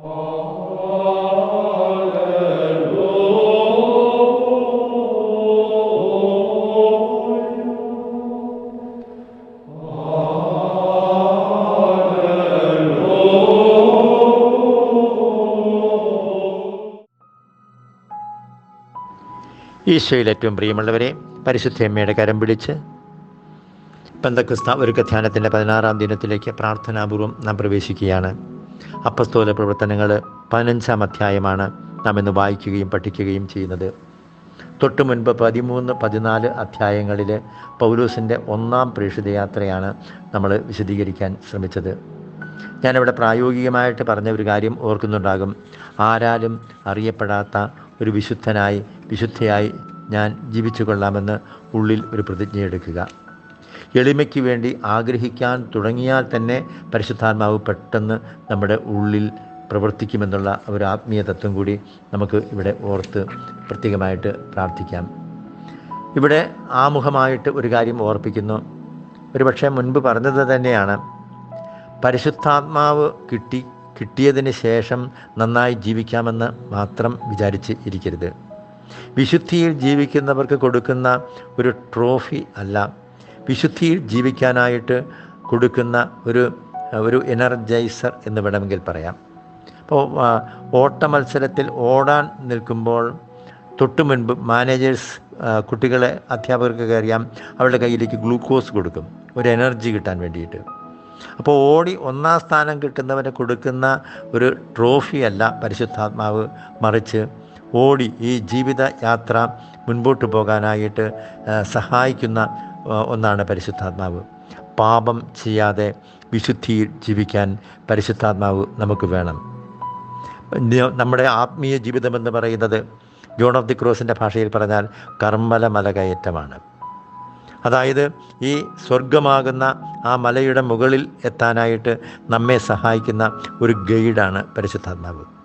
ഈശോയിൽ ഏറ്റവും പ്രിയമുള്ളവരെ പരിശുദ്ധയമ്മയുടെ കരം പിടിച്ച് പന്തക്രിസ്ത ഒരുക്ക ധ്യാനത്തിന്റെ പതിനാറാം ദിനത്തിലേക്ക് പ്രാർത്ഥനാപൂർവം നാം പ്രവേശിക്കുകയാണ്. അപ്പസ്തോല പ്രവർത്തനങ്ങൾ പതിനഞ്ചാം അധ്യായമാണ് നാം ഇന്ന് വായിക്കുകയും പഠിക്കുകയും ചെയ്യുന്നത്. തൊട്ടു മുൻപ് പതിമൂന്ന് പതിനാല് അധ്യായങ്ങളിൽ പൗലൂസിന്റെ ഒന്നാം പ്രേക്ഷിതയാത്രയാണ് നമ്മൾ വിശദീകരിക്കാൻ ശ്രമിച്ചത്. ഞാനിവിടെ പ്രായോഗികമായിട്ട് പറഞ്ഞ ഒരു കാര്യം ഓർക്കുന്നുണ്ടാകും. ആരാലും അറിയപ്പെടാത്ത ഒരു വിശുദ്ധനായി വിശുദ്ധയായി ഞാൻ ജീവിച്ചു കൊള്ളാമെന്ന് ഉള്ളിൽ ഒരു പ്രതിജ്ഞയെടുക്കുക. എളിമയ്ക്ക് വേണ്ടി ആഗ്രഹിക്കാൻ തുടങ്ങിയാൽ തന്നെ പരിശുദ്ധാത്മാവ് പെട്ടെന്ന് നമ്മുടെ ഉള്ളിൽ പ്രവർത്തിക്കുമെന്നുള്ള ഒരു ആത്മീയ തത്വം കൂടി നമുക്ക് ഇവിടെ ഓർത്ത് പ്രത്യേകമായിട്ട് പ്രാർത്ഥിക്കാം. ഇവിടെ ആമുഖമായിട്ട് ഒരു കാര്യം ഓർപ്പിക്കുന്നു. ഒരു പക്ഷേ മുൻപ് പറഞ്ഞത് തന്നെയാണ്. പരിശുദ്ധാത്മാവ് കിട്ടി കിട്ടിയതിന് ശേഷം നന്നായി ജീവിക്കാമെന്ന് മാത്രം വിചാരിച്ച് ഇരിക്കരുത്. വിശുദ്ധിയിൽ ജീവിക്കുന്നവർക്ക് കൊടുക്കുന്ന ഒരു ട്രോഫി അല്ല. വിശുദ്ധിയിൽ ജീവിക്കാനായിട്ട് കൊടുക്കുന്ന ഒരു ഒരു എനർജൈസർ എന്ന് വേണമെങ്കിൽ പറയാം. അപ്പോൾ ഓട്ട മത്സരത്തിൽ ഓടാൻ നിൽക്കുമ്പോൾ തൊട്ട് മുൻപ് മാനേജേഴ്സ് കുട്ടികളെ അധ്യാപകർക്കൊക്കെ അറിയാം അവരുടെ കയ്യിലേക്ക് ഗ്ലൂക്കോസ് കൊടുക്കും. ഒരു എനർജി കിട്ടാൻ വേണ്ടിയിട്ട്. അപ്പോൾ ഓടി ഒന്നാം സ്ഥാനം കിട്ടുന്നവന് കൊടുക്കുന്ന ഒരു ട്രോഫിയല്ല പരിശുദ്ധാത്മാവ് മറിച്ച് ഓടി ഈ ജീവിത യാത്ര മുൻപോട്ട് പോകാനായിട്ട് സഹായിക്കുന്ന ഒന്നാണ് പരിശുദ്ധാത്മാവ്. പാപം ചെയ്യാതെ വിശുദ്ധിയിൽ ജീവിക്കാൻ പരിശുദ്ധാത്മാവ് നമുക്ക് വേണം. നമ്മുടെ ആത്മീയ ജീവിതമെന്ന് പറയുന്നത് ജോൺ ഓഫ് ദി ക്രോസിന്റെ ഭാഷയിൽ പറഞ്ഞാൽ കർമ്മല മലകയറ്റമാണ്. അതായത് ഈ സ്വർഗമാകുന്ന ആ മലയുടെ മുകളിൽ എത്താനായിട്ട് നമ്മെ സഹായിക്കുന്ന ഒരു ഗൈഡാണ് പരിശുദ്ധാത്മാവ്.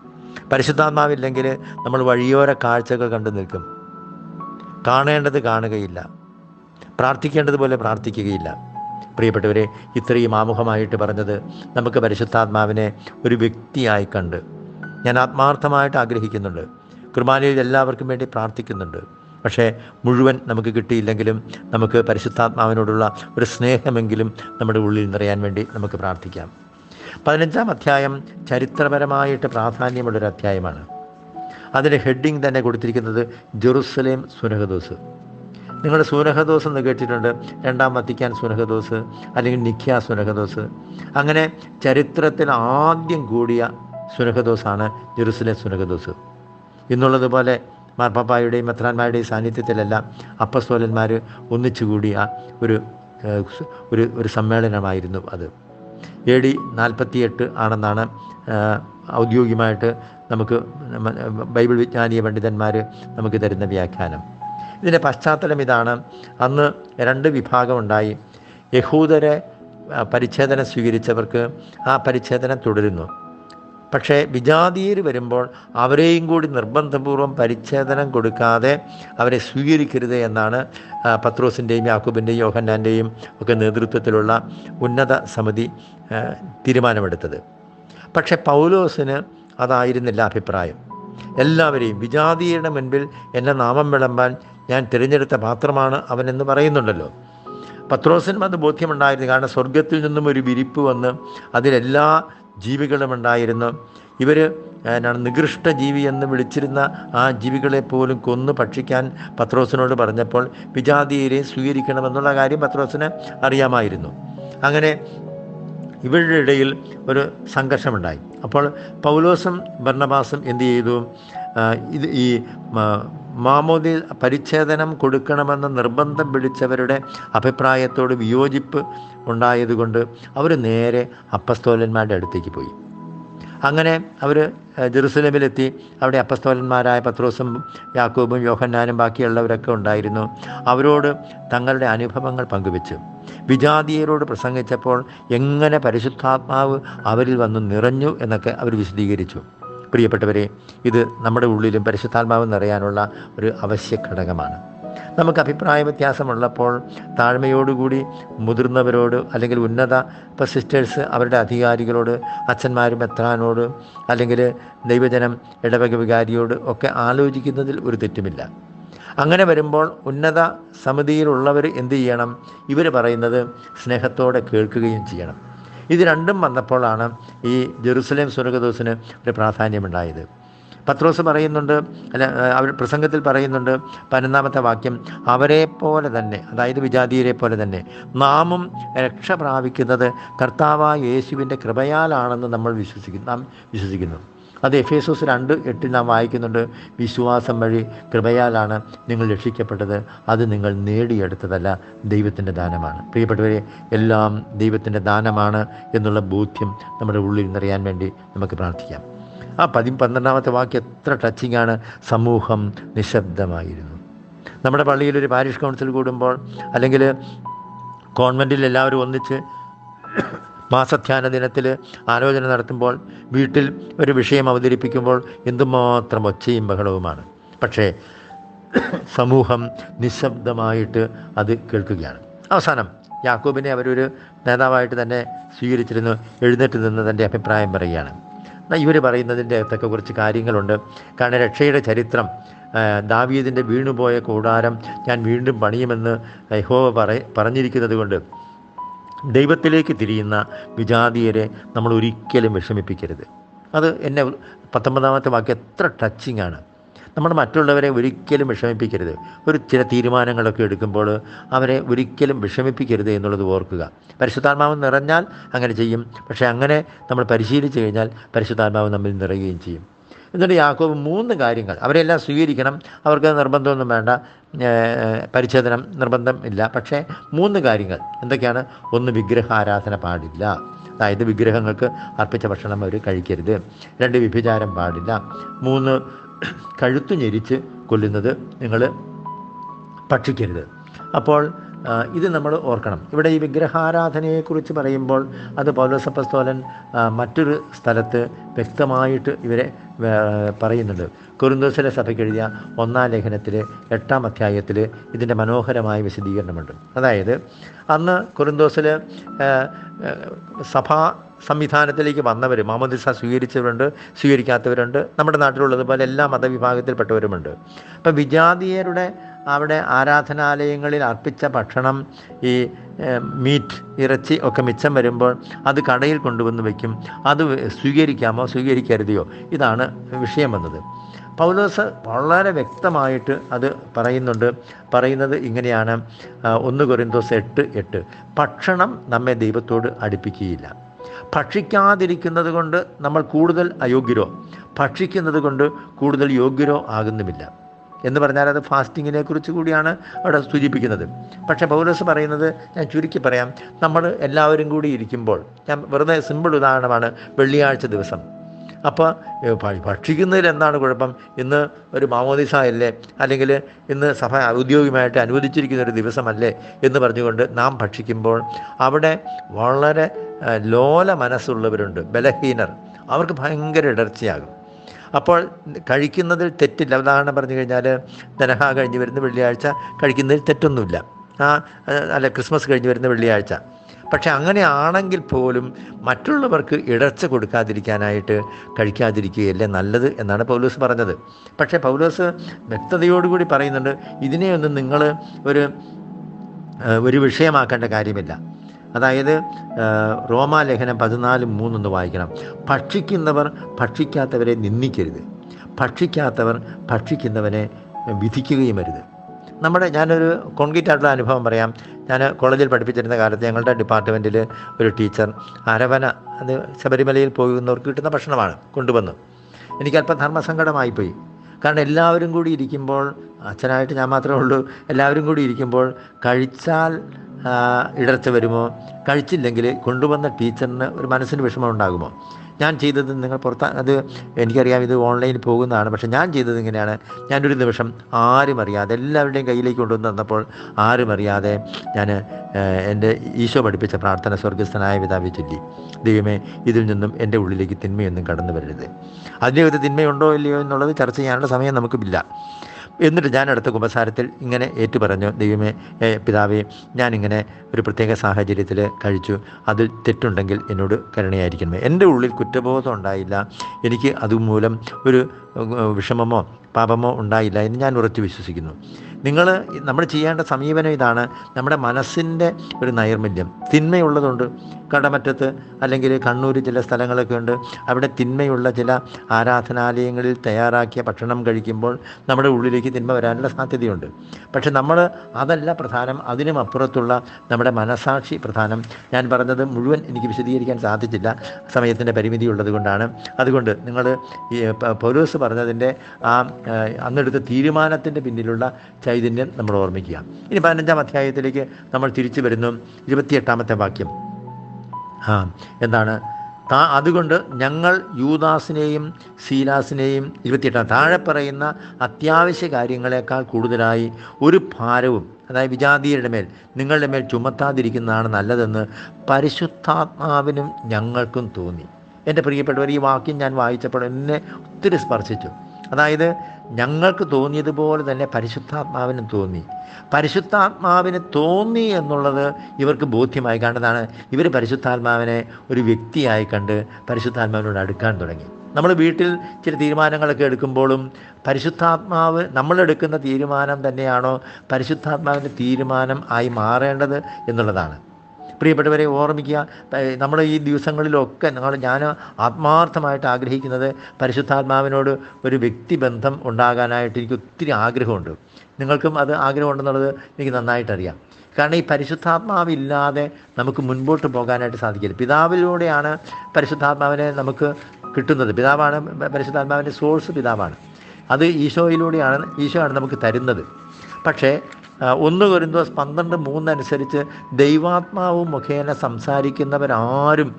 പരിശുദ്ധാത്മാവില്ലെങ്കിൽ നമ്മൾ വഴിയോര കാഴ്ചകൾ കണ്ടു നിൽക്കും. കാണേണ്ടത് കാണുകയില്ല. പ്രാർത്ഥിക്കേണ്ടതുപോലെ പ്രാർത്ഥിക്കുകയില്ല. പ്രിയപ്പെട്ടവരെ ഇത്രയും ആമുഖമായിട്ട് പറഞ്ഞത് നമുക്ക് പരിശുദ്ധാത്മാവിനെ ഒരു വ്യക്തിയായി കണ്ട് ഞാൻ ആത്മാർത്ഥമായിട്ട് ആഗ്രഹിക്കുന്നുണ്ട്. കുർബാനയിൽ എല്ലാവർക്കും വേണ്ടി പ്രാർത്ഥിക്കുന്നുണ്ട്. പക്ഷേ മുഴുവൻ നമുക്ക് കിട്ടിയില്ലെങ്കിലും നമുക്ക് പരിശുദ്ധാത്മാവിനോടുള്ള ഒരു സ്നേഹമെങ്കിലും നമ്മുടെ ഉള്ളിൽ നിറയാൻ വേണ്ടി നമുക്ക് പ്രാർത്ഥിക്കാം. പതിനഞ്ചാം അധ്യായം ചരിത്രപരമായിട്ട് പ്രാധാന്യമുള്ളൊരു അധ്യായമാണ്. അതിന്റെ ഹെഡിങ് തന്നെ കൊടുത്തിരിക്കുന്നത് ജെറുസലേം സുനഹദോസ്. നിങ്ങൾ സുനഹദോസ് എന്ന് കേട്ടിട്ടുണ്ട്. രണ്ടാം വത്തിക്കാൻ സുനഹദോസ് അല്ലെങ്കിൽ നിഖ്യ സുനഹദോസ്. അങ്ങനെ ചരിത്രത്തിൽ ആദ്യം കൂടിയ സുനഹദോസാണ് ജെറുസലേം സുനഹദോസ്. ഇന്നുള്ളതുപോലെ മാർപ്പാപ്പായുടെയും മെത്രാന്മാരുടെയും സാന്നിധ്യത്തിലെല്ലാം അപ്പസ്തോലന്മാർ ഒന്നിച്ചുകൂടിയ ഒരു ഒരു ഒരു സമ്മേളനമായിരുന്നു അത്. എ ഡി നാൽപ്പത്തിയെട്ട് ആണെന്നാണ് ഔദ്യോഗികമായിട്ട് നമുക്ക് ബൈബിൾ വിജ്ഞാനീയ പണ്ഡിതന്മാർ നമുക്ക് തരുന്ന വ്യാഖ്യാനം. ഇതിന്റെ പശ്ചാത്തലം ഇതാണ്. അന്ന് രണ്ട് വിഭാഗമുണ്ടായി. യഹൂദരെ പരിച്ഛേദനം സ്വീകരിച്ചവർക്ക് ആ പരിച്ഛേദനം തുടരുന്നു. പക്ഷേ വിജാതീയർ വരുമ്പോൾ അവരെയും കൂടി നിർബന്ധപൂർവം പരിച്ഛേദനം കൊടുക്കാതെ അവരെ സ്വീകരിക്കരുത് എന്നാണ് പത്രോസിന്റെയും യാക്കൂബിന്റെയും യോഹന്നാന്റെയും ഒക്കെ നേതൃത്വത്തിലുള്ള ഉന്നത സമിതി തീരുമാനമെടുത്തത്. പക്ഷേ പൗലോസിന് അതായിരുന്നില്ല അഭിപ്രായം. എല്ലാവരെയും വിജാതീയരുടെ മുൻപിൽ എന്നെ നാമം വിളമ്പാൻ ഞാൻ തിരഞ്ഞെടുത്ത പാത്രമാണ് അവനെന്ന് പറയുന്നുണ്ടല്ലോ. പത്രോസിനും അത് ബോധ്യമുണ്ടായിരുന്നു. കാരണം സ്വർഗത്തിൽ നിന്നും ഒരു വിരിപ്പ് വന്ന് അതിലെല്ലാ ജീവികളും ഉണ്ടായിരുന്നു ഇവർ എന്നാണ് നികൃഷ്ട ജീവി എന്ന് വിളിച്ചിരുന്ന ആ ജീവികളെ പോലും കൊന്നു ഭക്ഷിക്കാൻ പത്രോസിനോട് പറഞ്ഞപ്പോൾ വിജാതീയരെ സ്വീകരിക്കണമെന്നുള്ള കാര്യം പത്രോസിന് അറിയാമായിരുന്നു. അങ്ങനെ ഇവരുടെ ഇടയിൽ ഒരു സംഘർഷമുണ്ടായി. അപ്പോൾ പൗലോസും ഭർണബാസും എന്തു ചെയ്തു? ഇത് ഈ മാമോദി പരിച്ഛേദനം കൊടുക്കണമെന്ന് നിർബന്ധം പിടിച്ചവരുടെ അഭിപ്രായത്തോട് വിയോജിപ്പ് ഉണ്ടായതുകൊണ്ട് അവർ നേരെ അപ്പസ്തോലന്മാരുടെ അടുത്തേക്ക് പോയി. അങ്ങനെ അവർ ജെറുസലേമിലെത്തി. അവിടെ അപ്പസ്തോലന്മാരായ പത്രോസും യാക്കൂബും യോഹന്നാനും ബാക്കിയുള്ളവരൊക്കെ ഉണ്ടായിരുന്നു. അവരോട് തങ്ങളുടെ അനുഭവങ്ങൾ പങ്കുവെച്ചു. വിജാതീയരോട് പ്രസംഗിച്ചപ്പോൾ എങ്ങനെ പരിശുദ്ധാത്മാവ് അവരിൽ വന്ന് നിറഞ്ഞു എന്നൊക്കെ അവർ വിശദീകരിച്ചു. പ്രിയപ്പെട്ടവരെ ഇത് നമ്മുടെ ഉള്ളിലും പരിശുദ്ധാത്മാവ് നിറയാനുള്ള ഒരു അവശ്യ ഘടകമാണ്. നമുക്ക് അഭിപ്രായ വ്യത്യാസമുള്ളപ്പോൾ താഴ്മയോടുകൂടി മുതിർന്നവരോട് അല്ലെങ്കിൽ ഉന്നത ഇപ്പോൾ സിസ്റ്റേഴ്സ് അവരുടെ അധികാരികളോട് അച്ഛന്മാരും എത്രാനോട് അല്ലെങ്കിൽ ദൈവജനം ഇടവക വികാരിയോട് ഒക്കെ ആലോചിക്കുന്നതിൽ ഒരു തെറ്റുമില്ല. അങ്ങനെ വരുമ്പോൾ ഉന്നത സമിതിയിലുള്ളവർ എന്ത് ചെയ്യണം? ഇവർ പറയുന്നത് സ്നേഹത്തോടെ കേൾക്കുകയും ചെയ്യണം. ഇത് രണ്ടും വന്നപ്പോഴാണ് ഈ ജെറുസലേം സ്വർഗദോസിന് ഒരു പ്രാധാന്യമുണ്ടായത്. പത്രോസ് പറയുന്നുണ്ട് അല്ല അവർ പ്രസംഗത്തിൽ പറയുന്നുണ്ട് പതിനൊന്നാമത്തെ വാക്യം അവരെ പോലെ തന്നെ അതായത് വിജാതീയരെ പോലെ തന്നെ നാമും രക്ഷ പ്രാപിക്കുന്നത് കർത്താവായ യേശുവിന്റെ കൃപയാലാണെന്ന് നമ്മൾ വിശ്വസിക്കുന്നു നാം വിശ്വസിക്കുന്നു. അത് എഫ് എസോസ് രണ്ട് എട്ടിൽ നാം വായിക്കുന്നുണ്ട്. വിശ്വാസം വഴി കൃപയാലാണ് നിങ്ങൾ രക്ഷിക്കപ്പെട്ടത്. അത് നിങ്ങൾ നേടിയെടുത്തതല്ല ദൈവത്തിന്റെ ദാനമാണ്. പ്രിയപ്പെട്ടവരെ എല്ലാം ദൈവത്തിന്റെ ദാനമാണ് എന്നുള്ള ബോധ്യം നമ്മുടെ ഉള്ളിൽ നിറയാൻ വേണ്ടി നമുക്ക് പ്രാർത്ഥിക്കാം. ആ പതി പന്ത്രണ്ടാമത്തെ വാക്യം എത്ര ടച്ചിങ് ആണ്. സമൂഹം നിശബ്ദമായിരുന്നു. നമ്മുടെ പള്ളിയിൽ ഒരു പാരിഷ് കൗൺസിൽ കൂടുമ്പോൾ അല്ലെങ്കിൽ കോൺവെന്റിൽ എല്ലാവരും ഒന്നിച്ച് മാസധ്യാന ദിനത്തിൽ ആലോചന നടത്തുമ്പോൾ വീട്ടിൽ ഒരു വിഷയം അവതരിപ്പിക്കുമ്പോൾ എന്തുമാത്രം ഒച്ചയും ബഹളവുമാണ്. പക്ഷേ സമൂഹം നിശബ്ദമായിട്ട് അത് കേൾക്കുകയാണ്. അവസാനം യാക്കൂബിനെ അവരൊരു നേതാവായിട്ട് തന്നെ സ്വീകരിച്ചിരുന്നു എഴുന്നേറ്റ് നിന്ന് തന്റെ അഭിപ്രായം പറയുകയാണ്. ഇവർ പറയുന്നതിന്റെ അകത്തൊക്കെ കുറച്ച് കാര്യങ്ങളുണ്ട്. കാരണം രക്ഷയുടെ ചരിത്രം ദാവീദിന്റെ വീണുപോയ കൂടാരം ഞാൻ വീണ്ടും പണിയുമെന്ന് യഹോവ പറ പറഞ്ഞിരിക്കുന്നത് കൊണ്ട് ദൈവത്തിലേക്ക് തിരിയുന്ന വിജാതീയരെ നമ്മൾ ഒരിക്കലും വിഷമിപ്പിക്കരുത്. അത് എന്നെ പത്തൊമ്പതാമത്തെ വാക്യം എത്ര ടച്ചിങ് ആണ്. നമ്മൾ മറ്റുള്ളവരെ ഒരിക്കലും വിഷമിപ്പിക്കരുത്. ഒരു ചില തീരുമാനങ്ങളൊക്കെ എടുക്കുമ്പോൾ അവരെ ഒരിക്കലും വിഷമിപ്പിക്കരുത് എന്നുള്ളത് ഓർക്കുക. പരിശുദ്ധാത്മാവ് നിറഞ്ഞാൽ അങ്ങനെ ചെയ്യും. പക്ഷേ അങ്ങനെ നമ്മൾ പരിശീലിച്ചു കഴിഞ്ഞാൽ പരിശുദ്ധാത്മാവ് നമ്മിൽ നിറയുകയും ചെയ്യും. എന്നിട്ട് യാക്കോബ് മൂന്ന് കാര്യങ്ങൾ അവരെല്ലാം സ്വീകരിക്കണം അവർക്ക് നിർബന്ധമൊന്നും വേണ്ട പരിച്ഛേദനം നിർബന്ധം ഇല്ല. പക്ഷേ മൂന്ന് കാര്യങ്ങൾ എന്തൊക്കെയാണ്? ഒന്ന് വിഗ്രഹാരാധന പാടില്ല. അതായത് വിഗ്രഹങ്ങൾക്ക് അർപ്പിച്ച ഭക്ഷണം അവർ കഴിക്കരുത്. രണ്ട് വ്യഭിചാരം പാടില്ല. മൂന്ന് കഴുത്തു ഞെരിച്ച് കൊല്ലുന്നത് നിങ്ങൾ ഭക്ഷിക്കരുത്. അപ്പോൾ ഇത് നമ്മൾ ഓർക്കണം. ഇവിടെ ഈ വിഗ്രഹാരാധനയെക്കുറിച്ച് പറയുമ്പോൾ അത് പൗലോസപ്പസ്തോലൻ മറ്റൊരു സ്ഥലത്ത് വ്യക്തമായിട്ട് ഇവരെ പറയുന്നുണ്ട്. കുറുന്തോസിലെ സഭയ്ക്ക് എഴുതിയ ഒന്നാം ലേഖനത്തിൽ എട്ടാം അധ്യായത്തിൽ ഇതിന്റെ മനോഹരമായ വിശദീകരണമുണ്ട്. അതായത് അന്ന് കുറുന്തോസിൽ സഭാ സംവിധാനത്തിലേക്ക് വന്നവർ മാമോദിസ സ്വീകരിച്ചവരുണ്ട് സ്വീകരിക്കാത്തവരുണ്ട് നമ്മുടെ നാട്ടിലുള്ളതുപോലെ എല്ലാ മതവിഭാഗത്തിൽപ്പെട്ടവരുമുണ്ട്. അപ്പം വിജാതീയരുടെ അവിടെ ആരാധനാലയങ്ങളിൽ അർപ്പിച്ച ഭക്ഷണം ഈ മീറ്റ് ഇറച്ചി ഒക്കെ മിച്ചം വരുമ്പോൾ അത് കടയിൽ കൊണ്ടുവന്ന് വയ്ക്കും അത് സ്വീകരിക്കാമോ സ്വീകരിക്കരുതെയോ? ഇതാണ് വിഷയം വന്നത്. പൗലോസ് വളരെ വ്യക്തമായിട്ട് അത് പറയുന്നുണ്ട്. പറയുന്നത് ഇങ്ങനെയാണ് ഒന്ന് കൊരിന്തോസ് എട്ട് എട്ട്. ഭക്ഷണം നമ്മെ ദൈവത്തോട് അടുപ്പിക്കുകയില്ല. ഭക്ഷിക്കാതിരിക്കുന്നത് കൊണ്ട് നമ്മൾ കൂടുതൽ അയോഗ്യരോ? ഭക്ഷിക്കുന്നത് കൊണ്ട് കൂടുതൽ യോഗ്യരോ ആകുന്നുമില്ല. എന്ന് പറഞ്ഞാൽ അത് ഫാസ്റ്റിങ്ങിനെ കുറിച്ച് കൂടിയാണ് അവിടെ സൂചിപ്പിക്കുന്നത്. പക്ഷേ പൗലോസ് പറയുന്നത് ഞാൻ ചുരുക്കി പറയാം നമ്മൾ എല്ലാവരും കൂടി ഇരിക്കുമ്പോൾ ഞാൻ വെറുതെ സിമ്പിൾ ഉദാഹരണമാണ് വെള്ളിയാഴ്ച ദിവസം. അപ്പോൾ ഭക്ഷിക്കുന്നതിൽ എന്താണ് കുഴപ്പം? ഇന്ന് ഒരു മാമോദിസ അല്ലേ അല്ലെങ്കിൽ ഇന്ന് സഭ ഔദ്യോഗികമായിട്ട് അനുവദിച്ചിരിക്കുന്ന ഒരു ദിവസമല്ലേ? എന്ന് പറഞ്ഞുകൊണ്ട് നാം ഭക്ഷിക്കുമ്പോൾ അവിടെ വളരെ ലോല മനസ്സുള്ളവരുണ്ട് ബലഹീനർ. അവർക്ക് ഭയങ്കര ഇടർച്ചയാകും. അപ്പോൾ കഴിക്കുന്നതിൽ തെറ്റില്ല. ഉദാഹരണം പറഞ്ഞു കഴിഞ്ഞാൽ ദനഹ കഴിഞ്ഞ് വരുന്ന വെള്ളിയാഴ്ച കഴിക്കുന്നതിൽ തെറ്റൊന്നുമില്ല. ആ അല്ല ക്രിസ്മസ് കഴിഞ്ഞ് വരുന്ന വെള്ളിയാഴ്ച. പക്ഷെ അങ്ങനെയാണെങ്കിൽ പോലും മറ്റുള്ളവർക്ക് ഇടർച്ച കൊടുക്കാതിരിക്കാനായിട്ട് കഴിക്കാതിരിക്കുകയല്ലേ നല്ലത് എന്നാണ് പൗലോസ് പറഞ്ഞത്. പക്ഷേ പൗലോസ് വ്യക്തതയോടുകൂടി പറയുന്നുണ്ട് ഇതിനെയൊന്നും നിങ്ങൾ ഒരു ഒരു വിഷയമാക്കേണ്ട കാര്യമില്ല. അതായത് റോമാലേഖനം പതിനാല് മൂന്നൊന്ന് വായിക്കണം. ഭക്ഷിക്കുന്നവർ ഭക്ഷിക്കാത്തവരെ നിന്ദിക്കരുത്. ഭക്ഷിക്കാത്തവർ ഭക്ഷിക്കുന്നവനെ വിധിക്കുകയും അരുത്. നമ്മുടെ ഞാനൊരു കോൺക്രീറ്റ് ആയിട്ടുള്ള അനുഭവം പറയാം. ഞാൻ കോളേജിൽ പഠിപ്പിച്ചിരുന്ന കാലത്ത് ഞങ്ങളുടെ ഡിപ്പാർട്ട്മെന്റിൽ ഒരു ടീച്ചർ അരവന അത് ശബരിമലയിൽ പോകുന്നവർക്ക് കിട്ടുന്ന ഭക്ഷണമാണ് കൊണ്ടുവന്നു. എനിക്കല്പം ധർമ്മസങ്കടമായിപ്പോയി കാരണം എല്ലാവരും കൂടി ഇരിക്കുമ്പോൾ അച്ഛനായിട്ട് ഞാൻ മാത്രമേ ഉള്ളൂ എല്ലാവരും കൂടി ഇരിക്കുമ്പോൾ കഴിച്ചാൽ ഇടർച്ച വരുമോ? കഴിച്ചില്ലെങ്കിൽ കൊണ്ടുവന്ന ടീച്ചറിന് ഒരു മനസ്സിന് വിഷമം ഉണ്ടാകുമോ? ഞാൻ ചെയ്തത് നിങ്ങൾ പുറത്ത് അത് എനിക്കറിയാം ഇത് ഓൺലൈനിൽ പോകുന്നതാണ്. പക്ഷേ ഞാൻ ചെയ്തത് ഇങ്ങനെയാണ്. ഞാനൊരു നിമിഷം ആരും അറിയാതെ എല്ലാവരുടെയും കയ്യിലേക്ക് കൊണ്ടുവന്ന് തന്നപ്പോൾ ആരും അറിയാതെ ഞാൻ എന്റെ ഈശോ പഠിപ്പിച്ച പ്രാർത്ഥന സ്വർഗസ്ഥനായ പിതാവി ചൊല്ലി ദൈവമേ ഇതിൽ നിന്നും എന്റെ ഉള്ളിലേക്ക് തിന്മയൊന്നും കടന്നു വരരുത്. അതിനകത്ത് തിന്മയുണ്ടോ ഇല്ലയോ എന്നുള്ളത് ചർച്ച ചെയ്യാനുള്ള സമയം നമുക്കില്ല എന്നിട്ട് ഞാൻ അടുത്ത കുമ്പസാരത്തിൽ ഇങ്ങനെ ഏറ്റു പറഞ്ഞു ദൈവമേ പിതാവേ ഞാനിങ്ങനെ ഒരു പ്രത്യേക സാഹചര്യത്തിൽ കഴിച്ചു. അതിൽ തെറ്റുണ്ടെങ്കിൽ എന്നോട് കരുണയായിരിക്കണമേ. എന്റെ ഉള്ളിൽ കുറ്റബോധം ഉണ്ടായില്ല. എനിക്ക് അതുമൂലം ഒരു വിഷമമോ പാപമോ ഉണ്ടായില്ല എന്ന് ഞാൻ ഉറച്ചു വിശ്വസിക്കുന്നു. നിങ്ങൾ നമ്മൾ ചെയ്യേണ്ട സമീപനം ഇതാണ്. നമ്മുടെ മനസ്സിന്റെ ഒരു നൈർമല്യം. തിന്മയുള്ളതുണ്ട്. കടമറ്റത്ത് അല്ലെങ്കിൽ കണ്ണൂർ ചില സ്ഥലങ്ങളൊക്കെ ഉണ്ട്. അവിടെ തിന്മയുള്ള ചില ആരാധനാലയങ്ങളിൽ തയ്യാറാക്കിയ ഭക്ഷണം കഴിക്കുമ്പോൾ നമ്മുടെ ഉള്ളിലേക്ക് തിന്മ വരാനുള്ള സാധ്യതയുണ്ട്. പക്ഷെ നമ്മൾ അതല്ല പ്രധാനം. അതിനും അപ്പുറത്തുള്ള നമ്മുടെ മനസാക്ഷി പ്രധാനം. ഞാൻ പറഞ്ഞത് മുഴുവൻ എനിക്ക് വിശദീകരിക്കാൻ സാധിച്ചില്ല. സമയത്തിന്റെ പരിമിതി ഉള്ളത് കൊണ്ടാണ് അതുകൊണ്ട് നിങ്ങൾ ഈ പൗലോസ് പറഞ്ഞതിന്റെ ആ, അന്നെടുത്ത തീരുമാനത്തിന്റെ പിന്നിലുള്ള ചൈതന്യം നമ്മൾ ഓർമ്മിക്കുക. ഇനി പതിനഞ്ചാം അധ്യായത്തിലേക്ക് നമ്മൾ തിരിച്ചു വരുന്നു. ഇരുപത്തിയെട്ടാമത്തെ വാക്യം. ആ എന്താണ്? താ അതുകൊണ്ട് ഞങ്ങൾ യൂദാസിനെയും സീലാസിനെയും ഇരുപത്തിയെട്ടാം താഴെ പറയുന്ന അത്യാവശ്യ കാര്യങ്ങളെക്കാൾ കൂടുതലായി ഒരു ഭാരവും അതായത് വിജാതീയരുടെ മേൽ നിങ്ങളുടെ മേൽ ചുമത്താതിരിക്കുന്നതാണ് നല്ലതെന്ന് പരിശുദ്ധാത്മാവിനും ഞങ്ങൾക്കും തോന്നി. എന്റെ പ്രിയപ്പെട്ടവർ ഈ വാക്യം ഞാൻ വായിച്ചപ്പോൾ എന്നെ ഒത്തിരി സ്പർശിച്ചു. അതായത് ഞങ്ങൾക്ക് തോന്നിയതുപോലെ തന്നെ പരിശുദ്ധാത്മാവിനും തോന്നി. പരിശുദ്ധാത്മാവിന് തോന്നി എന്നുള്ളത് ഇവർക്ക് ബോധ്യമായി കണ്ടതാണ്. ഇവർ പരിശുദ്ധാത്മാവിനെ ഒരു വ്യക്തിയായി കണ്ട് പരിശുദ്ധാത്മാവിനോട് അടുക്കാൻ തുടങ്ങി. നമ്മൾ വീട്ടിൽ ചില തീരുമാനങ്ങളൊക്കെ എടുക്കുമ്പോഴും പരിശുദ്ധാത്മാവ് നമ്മളെടുക്കുന്ന തീരുമാനം തന്നെയാണോ പരിശുദ്ധാത്മാവിന്റെ തീരുമാനം ആയി മാറേണ്ടത് എന്നുള്ളതാണ്. പ്രിയപ്പെട്ടവരെ ഓർമ്മിക്കുക നമ്മുടെ ഈ ദിവസങ്ങളിലൊക്കെ നിങ്ങൾ ഞാൻ ആത്മാർത്ഥമായിട്ട് ആഗ്രഹിക്കുന്നത് പരിശുദ്ധാത്മാവിനോട് ഒരു വ്യക്തിബന്ധം ഉണ്ടാകാനായിട്ട് എനിക്ക് ഒത്തിരി ആഗ്രഹമുണ്ട്. നിങ്ങൾക്കും അത് ആഗ്രഹമുണ്ടെന്നുള്ളത് എനിക്ക് നന്നായിട്ടറിയാം. കാരണം ഈ പരിശുദ്ധാത്മാവില്ലാതെ നമുക്ക് മുൻപോട്ട് പോകാനായിട്ട് സാധിക്കില്ല. പിതാവിലൂടെയാണ് പരിശുദ്ധാത്മാവിനെ നമുക്ക് കിട്ടുന്നത്. പിതാവാണ് പരിശുദ്ധാത്മാവിന്റെ സോഴ്സ് പിതാവാണ്. അത് ഈശോയിലൂടെയാണ് ഈശോയാണ് നമുക്ക് തരുന്നത്. പക്ഷേ ഒന്ന് കൊരിന്തോസ് പന്ത്രണ്ട് മൂന്നനുസരിച്ച് ദൈവാത്മാവ് മുഖേന സംസാരിക്കുന്നവരാരും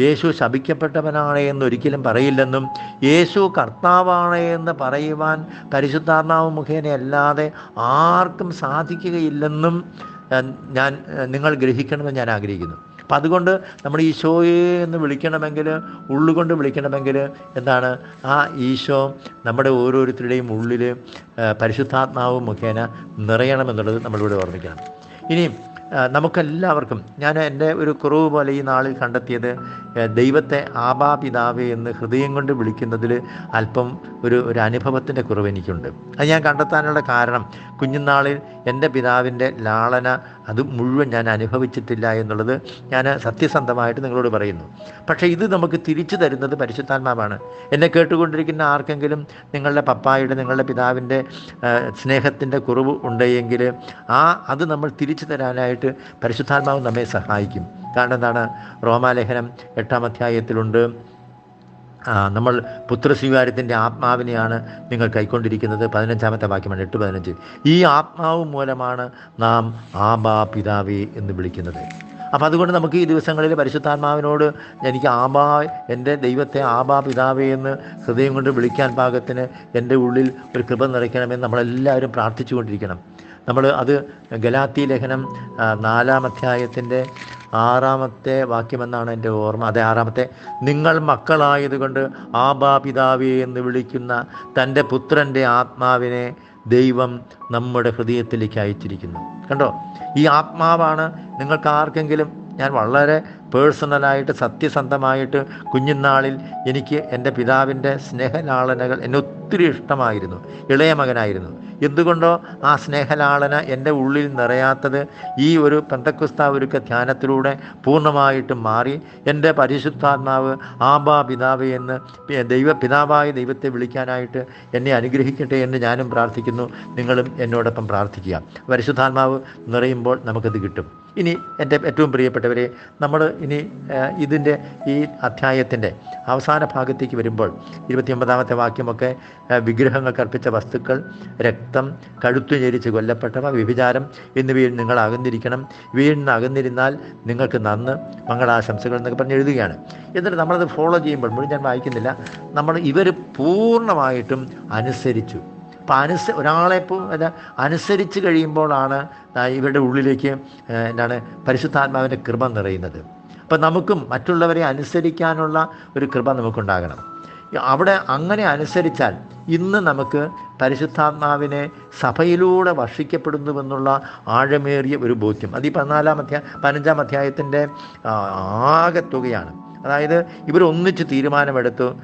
യേശു ശപിക്കപ്പെട്ടവനാണ് എന്നൊരിക്കലും പറയില്ലെന്നും യേശു കർത്താവാണ് എന്ന് പറയുവാൻ പരിശുദ്ധാത്മാവ് മുഖേന അല്ലാതെ ആർക്കും സാധിക്കുകയില്ലെന്നും ഞാൻ നിങ്ങൾ ഗ്രഹിക്കണമെന്ന് ഞാൻ ആഗ്രഹിക്കുന്നു. അപ്പം അതുകൊണ്ട് നമ്മൾ ഈശോയെ എന്ന് വിളിക്കണമെങ്കിൽ ഉള്ളുകൊണ്ട് വിളിക്കണമെങ്കിൽ എന്താണ്? ആ ഈശോ നമ്മുടെ ഓരോരുത്തരുടെയും ഉള്ളിൽ പരിശുദ്ധാത്മാവ് മുഖേന നിറയണമെന്നുള്ളത് നമ്മളിവിടെ ഓർമ്മിക്കണം. ഇനിയും നമുക്കെല്ലാവർക്കും ഞാൻ എന്റെ ഒരു കുറവ് പോലെ ഈ നാളിൽ കണ്ടെത്തിയത് ദൈവത്തെ ആബാ പിതാവേ എന്ന് ഹൃദയം കൊണ്ട് വിളിക്കുന്നതിൽ അല്പം ഒരു ഒരു അനുഭവത്തിന്റെ കുറവ് എനിക്കുണ്ട്. അത് ഞാൻ കണ്ടെത്താനുള്ള കാരണം കുഞ്ഞുനാളിൽ എന്റെ പിതാവിന്റെ ലാളന അത് മുഴുവൻ ഞാൻ അനുഭവിച്ചിട്ടില്ല എന്നുള്ളത് ഞാൻ സത്യസന്ധമായിട്ട് നിങ്ങളോട് പറയുന്നു. പക്ഷേ ഇത് നമുക്ക് തിരിച്ചു തരുന്നത് പരിശുദ്ധാത്മാവാണ്. എന്നെ കേട്ടുകൊണ്ടിരിക്കുന്ന ആർക്കെങ്കിലും നിങ്ങളുടെ പപ്പായുടെ നിങ്ങളുടെ പിതാവിന്റെ സ്നേഹത്തിന്റെ കുറവ് ഉണ്ടെങ്കിൽ ആ അത് നമ്മൾ തിരിച്ചു തരാനായിട്ട് പരിശുദ്ധാത്മാവ് നമ്മെ സഹായിക്കും. കാരണം എന്താണ്? റോമാലേഖനം എട്ടാം അധ്യായത്തിലുണ്ട്. നമ്മൾ പുത്രസ്വീകാര്യത്തിന്റെ ആത്മാവിനെയാണ് നിങ്ങൾ കൈക്കൊണ്ടിരിക്കുന്നത്. പതിനഞ്ചാമത്തെ വാക്യമാണ് എട്ട് പതിനഞ്ച്. ഈ ആത്മാവ് മൂലമാണ് നാം ആബാ പിതാവേ എന്ന് വിളിക്കുന്നത്. അപ്പം അതുകൊണ്ട് നമുക്ക് ഈ ദിവസങ്ങളിൽ പരിശുദ്ധാത്മാവിനോട് എനിക്ക് ആബാ എന്റെ ദൈവത്തെ ആബാ പിതാവേ എന്ന് ഹൃദയം കൊണ്ട് വിളിക്കാൻ പാകത്തിന് എന്റെ ഉള്ളിൽ ഒരു കൃപ നിറയ്ക്കണമെന്ന് നമ്മളെല്ലാവരും പ്രാർത്ഥിച്ചുകൊണ്ടിരിക്കണം. നമ്മൾ അത് ഗലാത്തി ലേഖനം നാലാം അധ്യായത്തിന്റെ ആറാമത്തെ വാക്യമെന്നാണ് എന്റെ ഓർമ്മ. അതെ ആറാമത്തെ. നിങ്ങൾ മക്കളായതുകൊണ്ട് ആബാപിതാവേ എന്ന് വിളിക്കുന്ന തന്റെ പുത്രന്റെ ആത്മാവിനെ ദൈവം നമ്മുടെ ഹൃദയത്തിലേക്ക് അയച്ചിരിക്കുന്നു. കണ്ടോ? ഈ ആത്മാവാണ് നിങ്ങൾക്ക് ആർക്കെങ്കിലും ഞാൻ വളരെ പേഴ്സണലായിട്ട് സത്യസന്ധമായിട്ട് കുഞ്ഞുനാളിൽ എനിക്ക് എന്റെ പിതാവിന്റെ സ്നേഹലാളനകൾ എന്നെ ഒത്തിരി ഇഷ്ടമായിരുന്നു. ഇളയ മകനായിരുന്നു. എന്തുകൊണ്ടോ ആ സ്നേഹലാളന എന്റെ ഉള്ളിൽ നിറയാത്തത് ഈ ഒരു പെന്തക്കുസ്ത ഒരുക്ക ധ്യാനത്തിലൂടെ പൂർണമായിട്ട് മാറി. എന്റെ പരിശുദ്ധാത്മാവ് ആബാ പിതാവ് എന്ന് ദൈവ പിതാവായ ദൈവത്തെ വിളിക്കാനായിട്ട് എന്നെ അനുഗ്രഹിക്കട്ടെ എന്ന് ഞാനും പ്രാർത്ഥിക്കുന്നു. നിങ്ങളും എന്നോടൊപ്പം പ്രാർത്ഥിക്കുക. പരിശുദ്ധാത്മാവ് നിറയുമ്പോൾ നമുക്കത് കിട്ടും. ഇനി എന്റെ ഏറ്റവും പ്രിയപ്പെട്ടവരെ നമ്മൾ ഇനി ഇതിന്റെ ഈ അധ്യായത്തിന്റെ അവസാന ഭാഗത്തേക്ക് വരുമ്പോൾ ഇരുപത്തിയൊമ്പതാമത്തെ വാക്യമൊക്കെ വിഗ്രഹങ്ങൾക്ക് അർപ്പിച്ച വസ്തുക്കൾ രക്തം കഴുത്തു ഞെരിച്ച് കൊല്ലപ്പെട്ടവ വ്യഭിചാരം എന്നിവയിൽ നിങ്ങൾ അകന്നിരിക്കണം ഇവയിൽ അകന്നിരുന്നാൽ നിങ്ങൾക്ക് നന്ന് മംഗളാശംസകൾ എന്നൊക്കെ പറഞ്ഞ് എഴുതുകയാണ്. എന്നിട്ട് നമ്മളത് ഫോളോ ചെയ്യുമ്പോൾ മുഴുവൻ ഞാൻ വായിക്കുന്നില്ല നമ്മൾ ഇവർ പൂർണമായിട്ടും അനുസരിച്ചു. അപ്പം അനുസ ഒരാളെ അനുസരിച്ച് കഴിയുമ്പോഴാണ് ഇവരുടെ ഉള്ളിലേക്ക് എന്താണ് പരിശുദ്ധാത്മാവിന്റെ കൃപ നിറയുന്നത്. അപ്പം നമുക്കും മറ്റുള്ളവരെ അനുസരിക്കാനുള്ള ഒരു കൃപ നമുക്കുണ്ടാകണം. അവിടെ അങ്ങനെ അനുസരിച്ചാൽ ഇന്ന് നമുക്ക് പരിശുദ്ധാത്മാവിനെ സഭയിലൂടെ വർഷിക്കപ്പെടുന്നുവെന്നുള്ള ആഴമേറിയ ഒരു ബോധ്യം. അത് ഈ പതിനാലാം അധ്യായ പതിനഞ്ചാം അധ്യായത്തിന്റെ ആകെ തുകയാണ്. അതായത് ഇവർ ഒന്നിച്ച് തീരുമാനമെടുത്തു.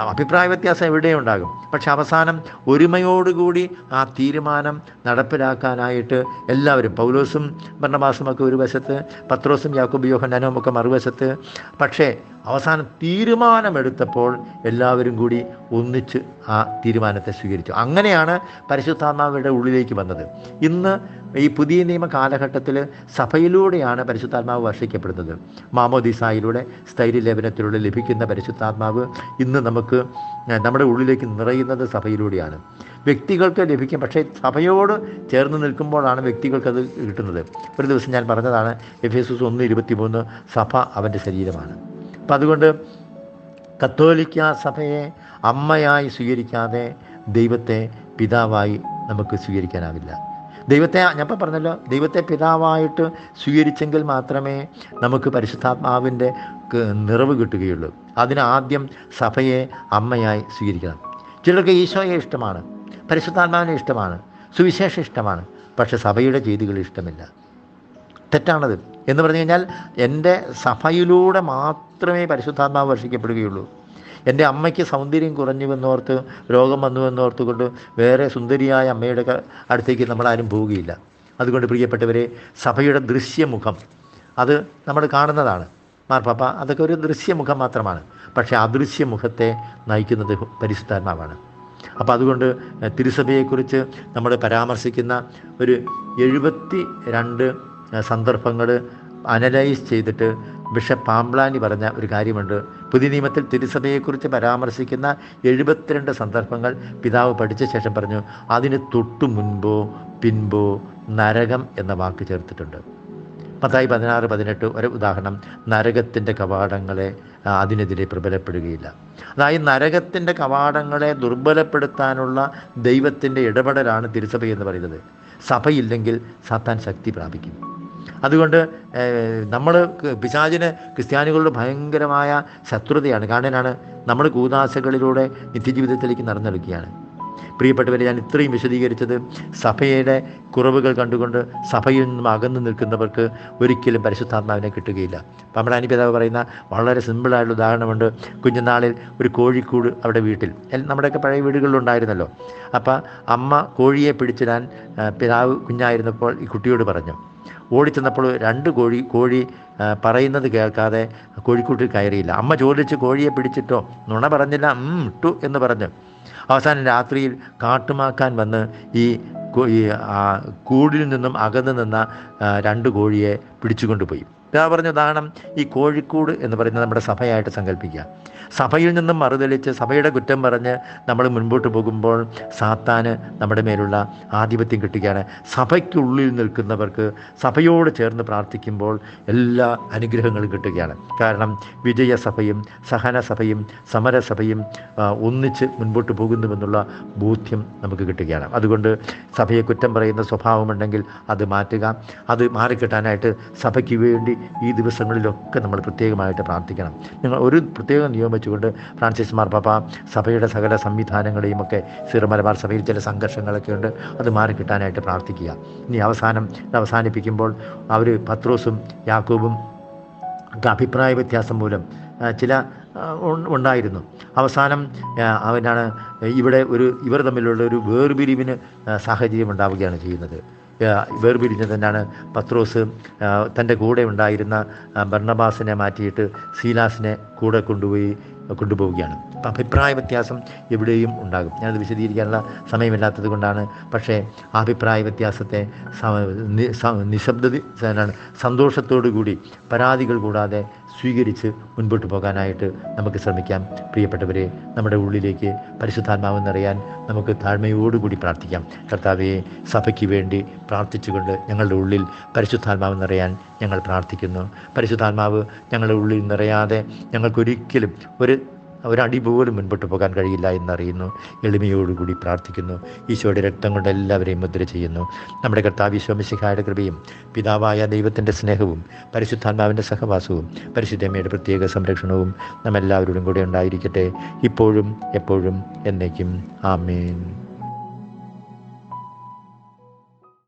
അഭിപ്രായ വ്യത്യാസം എവിടെയും ഉണ്ടാകും. പക്ഷെ അവസാനം ഒരുമയോടുകൂടി ആ തീരുമാനം നടപ്പിലാക്കാനായിട്ട് എല്ലാവരും പൗലോസും ഭരണവാസുമൊക്കെ ഒരു വശത്ത് പത്രോസും യാക്കോബ് യോഹന്നാനും ഒക്കെ മറുവശത്ത് പക്ഷേ അവസാനം തീരുമാനമെടുത്തപ്പോൾ എല്ലാവരും കൂടി ഒന്നിച്ച് ആ തീരുമാനത്തെ സ്വീകരിച്ചു. അങ്ങനെയാണ് പരിശുദ്ധാത്മാവിയുടെ ഉള്ളിലേക്ക് വന്നത്. ഇന്ന് ഈ പുതിയ നിയമ കാലഘട്ടത്തിൽ സഭയിലൂടെയാണ് പരിശുദ്ധാത്മാവ് വർഷിക്കപ്പെടുന്നത്. മാമോദിസായിലൂടെ സ്ഥൈര്യലേപനത്തിലൂടെ ലഭിക്കുന്ന പരിശുദ്ധാത്മാവ് ഇന്ന് നമുക്ക് നമ്മുടെ ഉള്ളിലേക്ക് നിറയുന്നത് സഭയിലൂടെയാണ്. വ്യക്തികൾക്ക് ലഭിക്കും പക്ഷേ സഭയോട് ചേർന്ന് നിൽക്കുമ്പോഴാണ് അത് കിട്ടുന്നത്. ഒരു ദിവസം ഞാൻ പറഞ്ഞതാണ് എഫ് എസ് ഒന്ന് ഇരുപത്തി മൂന്ന് സഭ അവന്റെ ശരീരമാണ്. അപ്പം അതുകൊണ്ട് കത്തോലിക്ക സഭയെ അമ്മയായി സ്വീകരിക്കാതെ ദൈവത്തെ പിതാവായി നമുക്ക് സ്വീകരിക്കാനാവില്ല. ദൈവത്തെ ഞാൻ പറഞ്ഞല്ലോ ദൈവത്തെ പിതാവായിട്ട് സ്വീകരിച്ചെങ്കിൽ മാത്രമേ നമുക്ക് പരിശുദ്ധാത്മാവിന്റെ നിറവ് കിട്ടുകയുള്ളൂ. അതിനാദ്യം സഭയെ അമ്മയായി സ്വീകരിക്കണം. ചിലർക്ക് ഈശോയെ ഇഷ്ടമാണ് പരിശുദ്ധാത്മാവിനെ ഇഷ്ടമാണ് സുവിശേഷം ഇഷ്ടമാണ് പക്ഷെ സഭയുടെ ചെയ്തികൾ ഇഷ്ടമില്ല. തെറ്റാണത്. എന്ന് പറഞ്ഞു കഴിഞ്ഞാൽ എന്റെ സഭയിലൂടെ മാത്രമേ പരിശുദ്ധാത്മാവ് വർഷിക്കപ്പെടുകയുള്ളൂ. എന്റെ അമ്മയ്ക്ക് സൗന്ദര്യം കുറഞ്ഞു എന്നോർത്ത് രോഗം വന്നു കൊണ്ട് വേറെ സുന്ദരിയായ അമ്മയുടെ അടുത്തേക്ക് അടുത്തേക്ക് നമ്മളാരും പോവുകയില്ല. അതുകൊണ്ട് പ്രിയപ്പെട്ടവരെ സഭയുടെ ദൃശ്യമുഖം അത് നമ്മൾ കാണുന്നതാണ്. മാർപ്പാപ്പ അതൊക്കെ ഒരു ദൃശ്യമുഖം മാത്രമാണ്. പക്ഷേ അദൃശ്യമുഖത്തെ നയിക്കുന്നത് പരിശുദ്ധാത്മാവാണ്. അപ്പോൾ അതുകൊണ്ട് തിരുസഭയെക്കുറിച്ച് നമ്മൾ പരാമർശിക്കുന്ന ഒരു എഴുപത്തി രണ്ട് സന്ദർഭങ്ങൾ അനലൈസ് ചെയ്തിട്ട് ബിഷപ്പ് പാംബ്ലാനി പറഞ്ഞ ഒരു കാര്യമുണ്ട്. പുതിയ നിയമത്തിൽ തിരുസഭയെക്കുറിച്ച് പരാമർശിക്കുന്ന എഴുപത്തിരണ്ട് സന്ദർഭങ്ങൾ പിതാവ് പഠിച്ച ശേഷം പറഞ്ഞു അതിന് തൊട്ടു മുൻപോ പിൻപോ നരകം എന്ന വാക്ക് ചേർത്തിട്ടുണ്ട്. പത്തായി പതിനാറ് പതിനെട്ട് ഒരു ഉദാഹരണം നരകത്തിന്റെ കവാടങ്ങളെ അതിനെതിരെ പ്രബലപ്പെടുകയില്ല അതായത് നരകത്തിന്റെ കവാടങ്ങളെ ദുർബലപ്പെടുത്താനുള്ള ദൈവത്തിന്റെ ഇടപെടലാണ് തിരുസഭ എന്ന് പറയുന്നത്. സഭയില്ലെങ്കിൽ സാത്താൻ ശക്തി പ്രാപിക്കും. അതുകൊണ്ട് നമ്മൾ പിശാചിന് ക്രിസ്ത്യാനികളുടെ ഭയങ്കരമായ ശത്രുതയാണ്. കാരണനാണ് നമ്മൾ കൂതാശകളിലൂടെ നിത്യജീവിതത്തിലേക്ക് നടന്നെടുക്കുകയാണ്. പ്രിയപ്പെട്ടവരെ ഞാൻ ഇത്രയും വിശദീകരിച്ചത് സഭയുടെ കുറവുകൾ കണ്ടുകൊണ്ട് സഭയിൽ നിന്നും അകന്നു നിൽക്കുന്നവർക്ക് ഒരിക്കലും പരിശുദ്ധാത്മാവിനെ കിട്ടുകയില്ല. നമ്മുടെ പിതാവ് പറയുന്ന വളരെ സിമ്പിളായിട്ടുള്ള ഉദാഹരണമുണ്ട്. കുഞ്ഞുനാളിൽ ഒരു കോഴിക്കൂട് അവിടെ വീട്ടിൽ. നമ്മുടെയൊക്കെ പഴയ വീടുകളിലുണ്ടായിരുന്നല്ലോ അപ്പോൾ അമ്മ കോഴിയെ പിടിച്ചിടാൻ പിതാവ് കുഞ്ഞായിരുന്നപ്പോൾ ഈ കുട്ടിയോട് പറഞ്ഞു ഓടിച്ചെന്നപ്പോൾ രണ്ട് കോഴി കോഴി പറയുന്നത് കേൾക്കാതെ കോഴിക്കൂട്ടിൽ കയറിയില്ല. അമ്മ ചോദിച്ച് കോഴിയെ പിടിച്ചിട്ടോ? നുണ പറഞ്ഞില്ല. ഇട്ടു എന്ന് പറഞ്ഞു. അവസാനം രാത്രിയിൽ കാട്ടുമാക്കാൻ വന്ന് ഈ കൂടിൽ നിന്നും അകന്നു നിന്ന രണ്ട് കോഴിയെ പിടിച്ചുകൊണ്ടുപോയി. ഞാൻ പറഞ്ഞ ഉദാഹരണം ഈ കോഴിക്കോട് എന്ന് പറയുന്നത് നമ്മുടെ സഭയായിട്ട് സങ്കല്പിക്കുക സഭയിൽ നിന്നും മറുതലിച്ച് സഭയുടെ കുറ്റം പറഞ്ഞ് നമ്മൾ മുൻപോട്ട് പോകുമ്പോൾ സാത്താന് നമ്മുടെ മേലുള്ള ആധിപത്യം കിട്ടുകയാണ്. സഭയ്ക്കുള്ളിൽ നിൽക്കുന്നവർക്ക് സഭയോട് ചേർന്ന് പ്രാർത്ഥിക്കുമ്പോൾ എല്ലാ അനുഗ്രഹങ്ങളും കിട്ടുകയാണ്. കാരണം വിജയസഭയും സഹനസഭയും സമരസഭയും ഒന്നിച്ച് മുൻപോട്ട് പോകുന്നുവെന്നുള്ള ബോധ്യം നമുക്ക് കിട്ടുകയാണ്. അതുകൊണ്ട് സഭയെ കുറ്റം പറയുന്ന സ്വഭാവമുണ്ടെങ്കിൽ അത് മാറ്റുക. അത് മാറിക്കിട്ടാനായിട്ട് സഭയ്ക്ക് വേണ്ടി ഈ ദിവസങ്ങളിലൊക്കെ നമ്മൾ പ്രത്യേകമായിട്ട് പ്രാർത്ഥിക്കണം. നിങ്ങൾ ഒരു പ്രത്യേകം നിയമിച്ചുകൊണ്ട് ഫ്രാൻസിസ് മാർപ്പാപ്പ സഭയുടെ സകല സംവിധാനങ്ങളെയും ഒക്കെ സിറമലബാർ സഭയിൽ ചില സംഘർഷങ്ങളൊക്കെ ഉണ്ട് അത് മാറി കിട്ടാനായിട്ട് പ്രാർത്ഥിക്കുക. ഇനി അവസാനം അവസാനിപ്പിക്കുമ്പോൾ അവർ പത്രോസും യാക്കൂബും അഭിപ്രായ വ്യത്യാസം മൂലം ചില ഉണ്ടായിരുന്നു. അവസാനം അവനാണ് ഇവിടെ ഒരു ഇവർ തമ്മിലുള്ള ഒരു വേർപിരിവിന് സാഹചര്യം ഉണ്ടാവുകയാണ് ചെയ്യുന്നത്. ആ, വേർപിരിഞ്ഞ് തന്നെയാണ് പത്രോസ് തന്റെ കൂടെ ഉണ്ടായിരുന്ന ഭർണബാസിനെ മാറ്റിയിട്ട് സീലാസിനെ കൂടെ കൊണ്ടുപോയി കൊണ്ടുപോവുകയാണ്. അഭിപ്രായ വ്യത്യാസം എവിടെയും ഉണ്ടാകും. ഞാനത് വിശദീകരിക്കാനുള്ള സമയമില്ലാത്തത് കൊണ്ടാണ്. പക്ഷേ അഭിപ്രായ വ്യത്യാസത്തെ നിശബ്ദത സന്തോഷത്തോടു കൂടി പരാതികൾ കൂടാതെ സ്വീകരിച്ച് മുൻപോട്ട് പോകാനായിട്ട് നമുക്ക് ശ്രമിക്കാം. പ്രിയപ്പെട്ടവരെ നമ്മുടെ ഉള്ളിലേക്ക് പരിശുദ്ധാത്മാവ് നിറയാൻ നമുക്ക് താഴ്മയോടുകൂടി പ്രാർത്ഥിക്കാം. കർത്താവെ സഭയ്ക്ക് വേണ്ടി പ്രാർത്ഥിച്ചുകൊണ്ട് ഞങ്ങളുടെ ഉള്ളിൽ പരിശുദ്ധാത്മാവ് നിറയാൻ ഞങ്ങൾ പ്രാർത്ഥിക്കുന്നു. പരിശുദ്ധാത്മാവ് ഞങ്ങളുടെ ഉള്ളിൽ നിറയാതെ ഞങ്ങൾക്കൊരിക്കലും ഒരു ഒരടി പോലും മുൻപോട്ട് പോകാൻ കഴിയില്ല എന്നറിയുന്നു. എളിമയോടുകൂടി പ്രാർത്ഥിക്കുന്നു. ഈശോയുടെ രക്തം കൊണ്ട് എല്ലാവരെയും മുദ്ര ചെയ്യുന്നു. നമ്മുടെ കർത്താവ് ഈശോമിശിഹായുടെ കൃപയും പിതാവായ ദൈവത്തിന്റെ സ്നേഹവും പരിശുദ്ധാത്മാവിന്റെ സഹവാസവും പരിശുദ്ധമ്മയുടെ പ്രത്യേക സംരക്ഷണവും നമ്മെല്ലാവരോടും കൂടെ ഉണ്ടായിരിക്കട്ടെ. ഇപ്പോഴും എപ്പോഴും എന്നേക്കും. ആമേൻ.